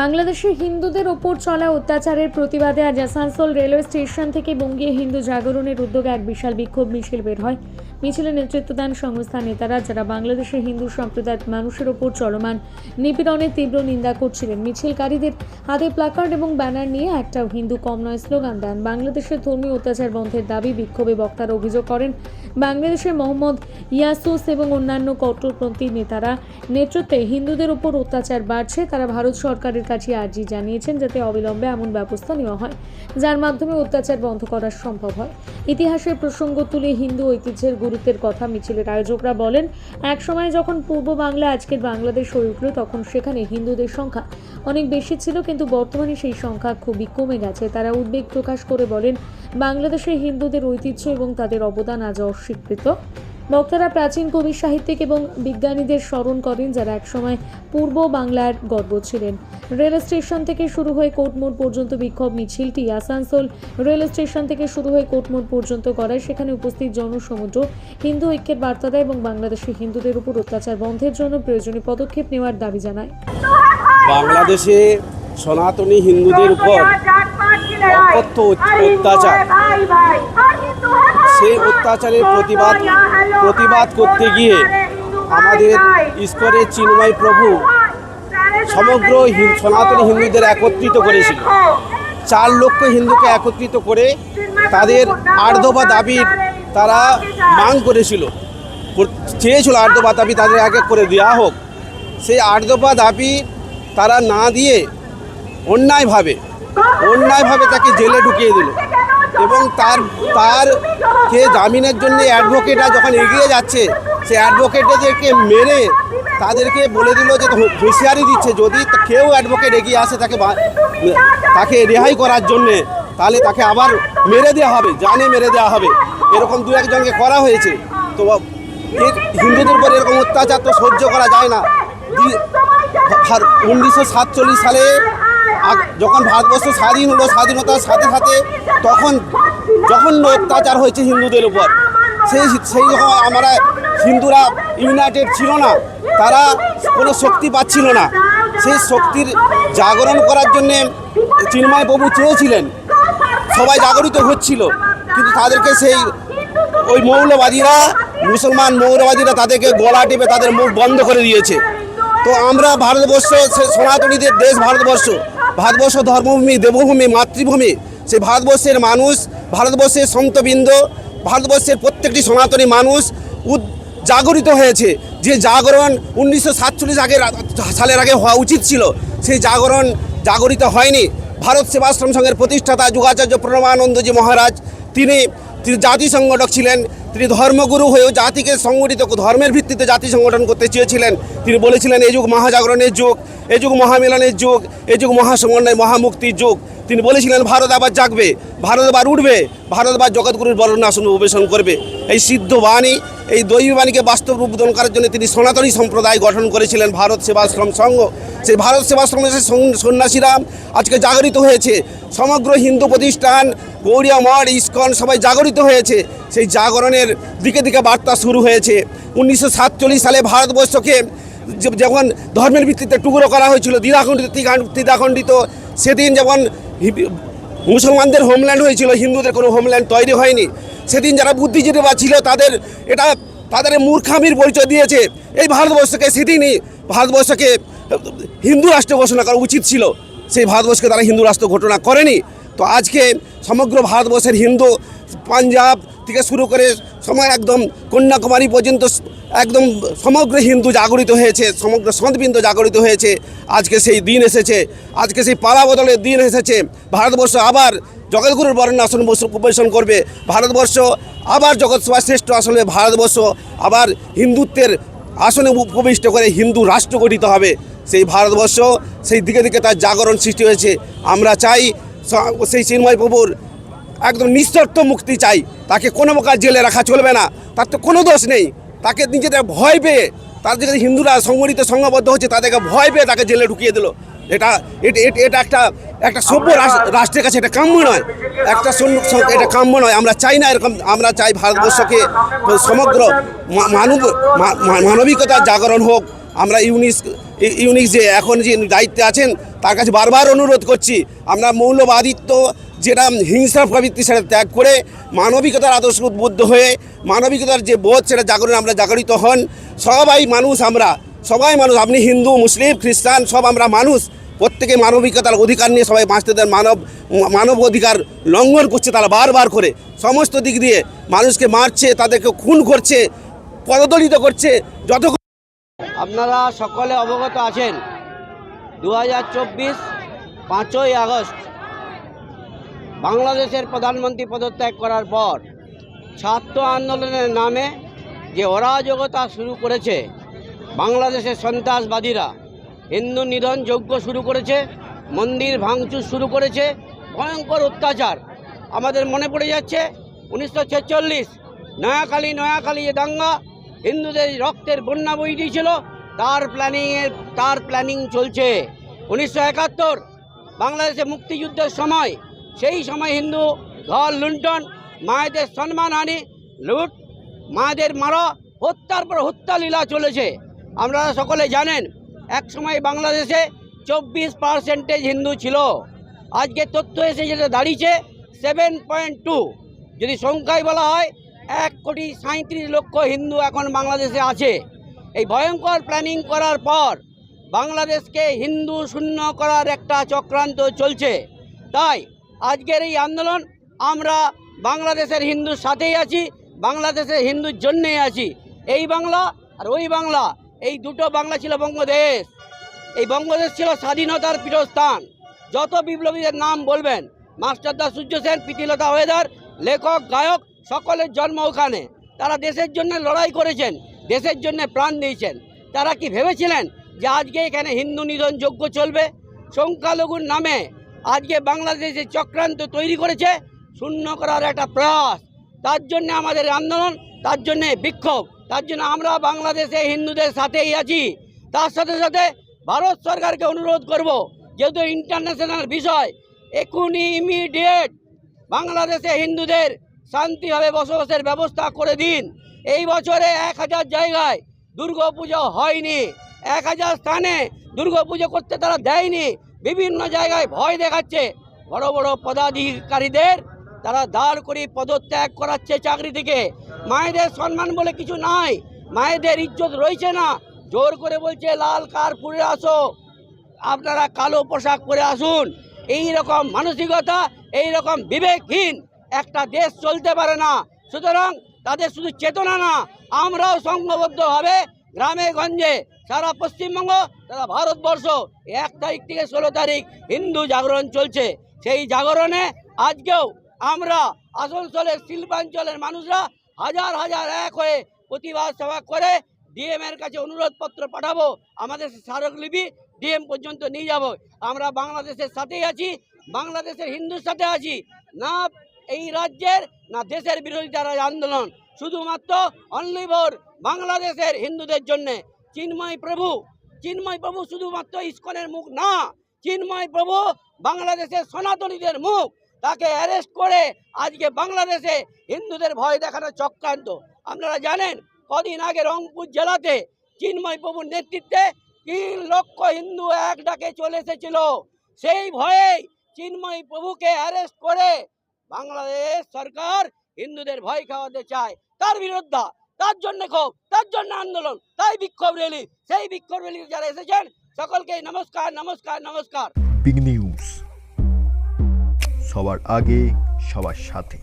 বাংলাদেশে হিন্দুদের ওপর চলা অত্যাচারের প্রতিবাদে আজ আসানসোল রেলওয়ে স্টেশন থেকে বঙ্গীয় হিন্দু জাগরণের উদ্যোগে এক বিশাল বিক্ষোভ মিছিল বের হয়। মিছিলে নেতৃত্ব দেন সংস্থার নেতারা যারা বাংলাদেশের হিন্দু সম্প্রদায়ের মানুষের ওপর চলমান নিপীড়নের তীব্র নিন্দা করছিলেন, মিছিলকারীদের হাতে প্লাকার্ড এবং ব্যানার নিয়ে একটা হিন্দু কম নয় স্লোগান দেন। বাংলাদেশের ধর্মীয় অত্যাচার বন্ধের দাবি বিক্ষোভে বক্তারা অভিযোগ করেন, বাংলাদেশের মোহাম্মদ ইয়াসুস এবং অন্যান্য কট্টরপন্থী নেতারা নেতৃত্বে হিন্দুদের উপর অত্যাচার বাড়ছে। তারা ভারত সরকারের কাছে আর্জি জানিয়েছেন যাতে অবিলম্বে এমন ব্যবস্থা নেওয়া হয়, যার মাধ্যমে অত্যাচার বন্ধ করা সম্ভব হয়। ইতিহাসের প্রসঙ্গ তুলে হিন্দু ঐতিহ্যের গুরুত্বের কথা মিছিলের আয়োজকরা বলেন, এক সময় যখন পূর্ব বাংলা আজকের বাংলাদেশ হয়ে উঠল, তখন সেখানে হিন্দুদের সংখ্যা অনেক বেশি ছিল, কিন্তু বর্তমানে সেই সংখ্যা খুবই কমে গেছে। তারা উদ্বেগ প্রকাশ করে বলেন, বাংলাদেশে হিন্দুদের ঐতিহ্য এবং তাদের অবদান আজ অস্বীকৃত। বক্তারা প্রাচীন কবি, সাহিত্যিক এবং বিজ্ঞানীদের স্মরণ করেন যারা একসময় পূর্ব বাংলার গর্ব ছিলেন। রেল স্টেশন থেকে শুরু হয়ে কোর্টমোড় পর্যন্ত বিক্ষোভ মিছিলটি আসানসোল রেল স্টেশন থেকে শুরু হয়ে কোর্টমোড় পর্যন্ত করায় সেখানে উপস্থিত জনসমুদ্র, হিন্দু ঐক্যের বার্তা দেয় এবং বাংলাদেশে হিন্দুদের উপর অত্যাচার বন্ধের জন্য প্রয়োজনীয় পদক্ষেপ নেওয়ার দাবি জানায়। বাংলাদেশে সনাতনী হিন্দুদের উপর অকথ্য অত্যাচার। সেই অত্যাচারের প্রতিবাদ প্রতিবাদ করতে গিয়ে আমাদের ঈশ্বরের চিন্ময় প্রভু সমগ্র সনাতনী হিন্দুদের একত্রিত করেছিল। চার লক্ষ হিন্দুকে একত্রিত করে তাদের আর্ধবা দাবির তারা মাং করেছিল। কর- চেয়েছিল আর্ধবা দাবি তাদের এক এক করে দেওয়া হোক। সেই আর্ধবা দাবি তারা না দিয়ে অন্যায়ভাবে অন্যায়ভাবে তাকে জেলে ঢুকিয়ে দিল। এবং তার তার কে জামিনের জন্য অ্যাডভোকেটরা যখন এগিয়ে যাচ্ছে সেই অ্যাডভোকেটদেরকে মেরে তাদেরকে বলে দিল যে হুঁশিয়ারি দিচ্ছে, যদি কেউ অ্যাডভোকেট এগিয়ে আসে তাকে তাকে রেহাই করার জন্যে, তাহলে তাকে আবার মেরে দেওয়া হবে, জানে মেরে দেওয়া হবে। এরকম দু একজনকে করা হয়েছে। তো হিন্দুদের উপর এরকম অত্যাচার তো সহ্য করা যায় না। উনিশশো সাতচল্লিশ সালে যখন ভারতবর্ষ স্বাধীন হলো, স্বাধীনতার সাথে সাথে তখন জঘন্য অত্যাচার হয়েছে হিন্দুদের উপর, সেই সেই যখন আমরা হিন্দুরা ইউনাইটেড ছিল না, তারা কোনো শক্তি পাচ্ছিল না। সেই শক্তির জাগরণ করার জন্যে চিন্ময় প্রভু চেয়েছিলেন, সবাই জাগরিত হচ্ছিল, কিন্তু তাদেরকে সেই ওই মৌলবাদীরা, মুসলমান মৌলবাদীরা তাদেরকে গলা টিপে তাদের মুখ বন্ধ করে দিয়েছে। তো আমরা ভারতবর্ষ সনাতনীদের দেশ ভারতবর্ষ ভারতবর্ষ ধর্মভূমি, দেবভূমি, মাতৃভূমি সেই ভারতবর্ষের মানুষ, ভারতবর্ষের সন্তবৃন্দ, ভারতবর্ষের প্রত্যেকটি সনাতনী মানুষ জাগরিত হয়েছে। যে জাগরণ উনিশশো সাতচল্লিশ আগে সালের আগে হওয়া উচিত ছিল, সেই জাগরণ জাগরিত হয়নি। ভারত সেবাশ্রম সংঘের প্রতিষ্ঠাতা যুগাচার্য প্রণবানন্দজি মহারাজ, তিনি তিনি জাতি সংগঠক ছিলেন, তিনি ধর্মগুরু হয়েও জাতিকে সংগঠিত, ধর্মের ভিত্তিতে জাতি সংগঠন করতে চেয়েছিলেন। তিনি বলেছিলেন এই যুগ মহাজাগরণের যুগ এই যুগ মহামিলনের যুগ এই যুগ মহাসমন্বয়, মহামুক্তির যুগ। তিনি বলেছিলেন, ভারত আবার জাগবে, ভারত আবার উঠবে, ভারত আবার জগৎগুরুর বরণাসন উপবেশন করবে। এই সিদ্ধ বাণী, এই দৈবী বাস্তব রূপ দান করার জন্য তিনি সনাতনী সম্প্রদায় গঠন করেছিলেন, ভারত সেবাশ্রম সংঘ। সেই ভারত সেবাশ্রমের সেই সন- আজকে জাগরিত হয়েছে। সমগ্র হিন্দু প্রতিষ্ঠান গৌরিয়া মঠ, ইস্কন সবাই জাগরিত হয়েছে। সেই জাগরণের দিকে দিকে বার্তা শুরু হয়েছে। উনিশশো সাতচল্লিশ সালে ভারতবর্ষকে যখন ধর্মের ভিত্তিতে টুকরো করা হয়েছিল, দ্বিধাখণ্ডিত দ্বিধা- দ্বিধাখণ্ডিত সেদিন যেমন মুসলমানদের হোমল্যান্ড হয়েছিল, হিন্দুদের কোনো হোমল্যান্ড তৈরি হয়নি, সেদিন যারা বুদ্ধিজীবীরা ছিল, তাদের এটা তাদের মূর্খামির পরিচয় দিয়েছে। এই ভারতবর্ষকে সেদিনই ভারতবর্ষকে হিন্দু রাষ্ট্র ঘোষণা করা উচিত ছিল। সেই ভারতবর্ষকে তারা হিন্দু রাষ্ট্র ঘোষণা করেনি। তো আজকে সমগ্র ভারতবর্ষের হিন্দু, পাঞ্জাব থেকে শুরু করে সময় একদম কন্যাকুমারী পর্যন্ত একদম সমগ্র হিন্দু জাগরিত হয়েছে, সমগ্র সন্তবিন্দু জাগরিত হয়েছে। আজকে সেই দিন এসেছে, আজকে সেই পালা বদলের দিন এসেছে। ভারতবর্ষ আবার জগৎগুরুর বরণ আসন উপবেশন করবে। ভারতবর্ষ আবার জগৎ শ্রেষ্ঠ আসলে ভারতবর্ষ আবার হিন্দুত্বের আসনে উপবিষ্ট করে হিন্দু রাষ্ট্র গঠিত হবে। সেই ভারতবর্ষ সেই দিকে দিকে তার জাগরণ সৃষ্টি হয়েছে। আমরা চাই সেই চিন্ময় প্রভুর একদম নিঃশর্ত মুক্তি চাই। তাকে কোনো প্রকার জেলে রাখা চলবে না। তার তো কোনো দোষ নেই। তাকে নিজেদের ভয় পেয়ে, তার যে হিন্দুরা সংগঠিত, সংঘবদ্ধ হচ্ছে, তাদেরকে ভয় পেয়ে তাকে জেলে ঢুকিয়ে দিল। এটা এটা একটা একটা সভ্য রাষ্ট্রের কাছে এটা কাম্য নয়। একটা এটা কাম্য নয়। আমরা চাই না এরকম, আমরা চাই ভারতবর্ষকে সমগ্র মানব মানবিকতার জাগরণ হোক। আমরা ইউনিস ইউনিক যে এখন যে দায়িত্বে আছেন তার কাছে বারবার অনুরোধ করছি, আমরা মৌলবাদিত্ব, যেটা হিংসা প্রবৃত্তি সেটা ত্যাগ করে মানবিকতার আদর্শ উদ্বুদ্ধ হয়ে, মানবিকতার যে বোধ সেটা জাগরণ আমরা জাগরিত হন। সবাই মানুষ আমরা, সবাই মানুষ, আপনি হিন্দু, মুসলিম, খ্রিস্টান, সব আমরা মানুষ। প্রত্যেকে মানবিকতার অধিকার নিয়ে সবাই বাঁচতে দেন, মানব মানব অধিকার লঙ্ঘন করছে তারা বারবার করে। সমস্ত দিক দিয়ে মানুষকে মারছে, তাদেরকে খুন করছে, পদদলিত করছে, যত আপনারা সকলে অবগত আছেন। দু হাজার চব্বিশ পাঁচই আগস্ট বাংলাদেশের প্রধানমন্ত্রী পদত্যাগ করার পর ছাত্র আন্দোলনের নামে যে অরাজকতা শুরু করেছে, বাংলাদেশের সন্ত্রাসবাদীরা, হিন্দু নিধন যজ্ঞ শুরু করেছে, মন্দির ভাঙচুর শুরু করেছে, ভয়ঙ্কর অত্যাচার। আমাদের মনে পড়ে যাচ্ছে উনিশশো ছেচল্লিশ, নয়াখালী নয়াখালী যে দাঙ্গা, হিন্দুদের রক্তের বন্যা বই দিয়েছিল তার প্ল্যানিংয়ের তার প্ল্যানিং চলছে। উনিশশো একাত্তর, বাংলাদেশে মুক্তিযুদ্ধের সময়, সেই সময় হিন্দু ঘর লুণ্ঠন, মায়েদের সম্মানহানি, লুট, মায়েদের মারা, হত্যার পর হত্যা লীলা চলেছে। আপনারা সকলে জানেন, এক সময় বাংলাদেশে চব্বিশ পার্সেন্টেজ হিন্দু ছিল। আজকে তথ্য এসে যেটা দাঁড়িয়েছে সেভেন পয়েন্ট টু যদি সংখ্যায় বলা হয়, এক কোটি সাঁত্রিশ লক্ষ হিন্দু এখন বাংলাদেশে আছে। এই ভয়ঙ্কর প্ল্যানিং করার পর বাংলাদেশকে হিন্দু শূন্য করার একটা চক্রান্ত চলছে। তাই আজকের এই আন্দোলন আমরা বাংলাদেশের হিন্দুর সাথেই আছি, বাংলাদেশের হিন্দুর জন্যেই আছি। এই বাংলা আর ওই বাংলা, এই দুটো বাংলা ছিল বঙ্গদেশ। এই বঙ্গদেশ ছিল স্বাধীনতার পীঠস্থান। যত বিপ্লবীদের নাম বলবেন মাস্টারদা সূর্য সেন, প্রীতিলতা ওয়েদার লেখক, গায়ক, সকলের জন্ম ওখানে। তারা দেশের জন্য লড়াই করেছেন। দেশের জন্য প্রাণ দিয়েছেন। তারা কি ভেবেছিলেন যে আজকে এখানে হিন্দু নিধন যজ্ঞ চলবে? সংখ্যালঘুর নামে আজকে বাংলাদেশে চক্রান্ত তৈরি করেছে, শূন্য করার একটা প্রয়াস। তার জন্য আমাদের আন্দোলন, তার জন্যে বিক্ষোভ, তার জন্য আমরা বাংলাদেশে হিন্দুদের সাথেই আছি। তার সাথে সাথে ভারত সরকারকে অনুরোধ করব, যেহেতু ইন্টারন্যাশনাল বিষয়, এখনই ইমিডিয়েট বাংলাদেশে হিন্দুদের শান্তিভাবে বসবাসের ব্যবস্থা করে দিন। এই বছরে এক হাজার জায়গায় দুর্গাপুজো হয়নি। এক হাজার স্থানে দুর্গাপুজো করতে তারা দেয়নি। বিভিন্ন জায়গায় ভয় দেখাচ্ছে। বড় বড় পদাধিকারীদের তারা দাঁড় করে পদত্যাগ করাচ্ছে চাকরি থেকে। মায়েদের সম্মান বলে কিছু নাই। মায়েদের ইজ্জত রয়েছে না। জোর করে বলছে, লাল কার পরে আসো। আপনারা কালো পোশাক পরে আসুন। এই রকম মানসিকতা, এই রকম বিবেকহীন একটা দেশ চলতে পারে না। সুতরাং তাদের শুধু চেতনা না, আমরাও সংঘবদ্ধভাবে গ্রামে, গঞ্জে, সারা পশ্চিমবঙ্গ সারা ভারতবর্ষ এক তারিখ থেকে ষোলো তারিখ হিন্দু জাগরণ চলছে। সেই জাগরণে আজকেও আমরা আসানসোলের শিল্পাঞ্চলের মানুষরা হাজার হাজার এক হয়ে প্রতিবাদ সভা করে ডিএম এর কাছে অনুরোধপত্র পাঠাবো, আমাদের স্মারকলিপি ডিএম পর্যন্ত নিয়ে যাব। আমরা বাংলাদেশের সাথেই আছি, বাংলাদেশের হিন্দুর সাথে আছি। না এই রাজ্যের না দেশের বিরোধিতার আন্দোলন, শুধুমাত্র অনলি ফর বাংলাদেশের হিন্দুদের জন্য। চিন্ময় প্রভু চিন্ময় প্রভু শুধুমাত্র ইস্কনের মুখ না, চিন্ময় প্রভু বাংলাদেশের সনাতনীদের মুখ। তাকে অ্যারেস্ট করে আজকে বাংলাদেশে হিন্দুদের ভয় দেখানোর চক্রান্ত। আপনারা জানেন, কদিন আগে রংপুর জেলাতে চিন্ময় প্রভুর নেতৃত্বে তিন লক্ষ হিন্দু এক ডাকে চলে এসেছিল। সেই ভয়েই চিন্ময় প্রভুকে অ্যারেস্ট করে বাংলাদেশ সরকার হিন্দুদের ভয় খাওয়াতে চায়। তার বিরুদ্ধে, তার জন্য ক্ষোভ, তার জন্য আন্দোলন, তাই বিক্ষোভ রেলি সেই বিক্ষোভ রেলি যারা এসেছেন সকলকে নমস্কার নমস্কার নমস্কার। বিগ নিউজ সবার আগে, সবার সাথে।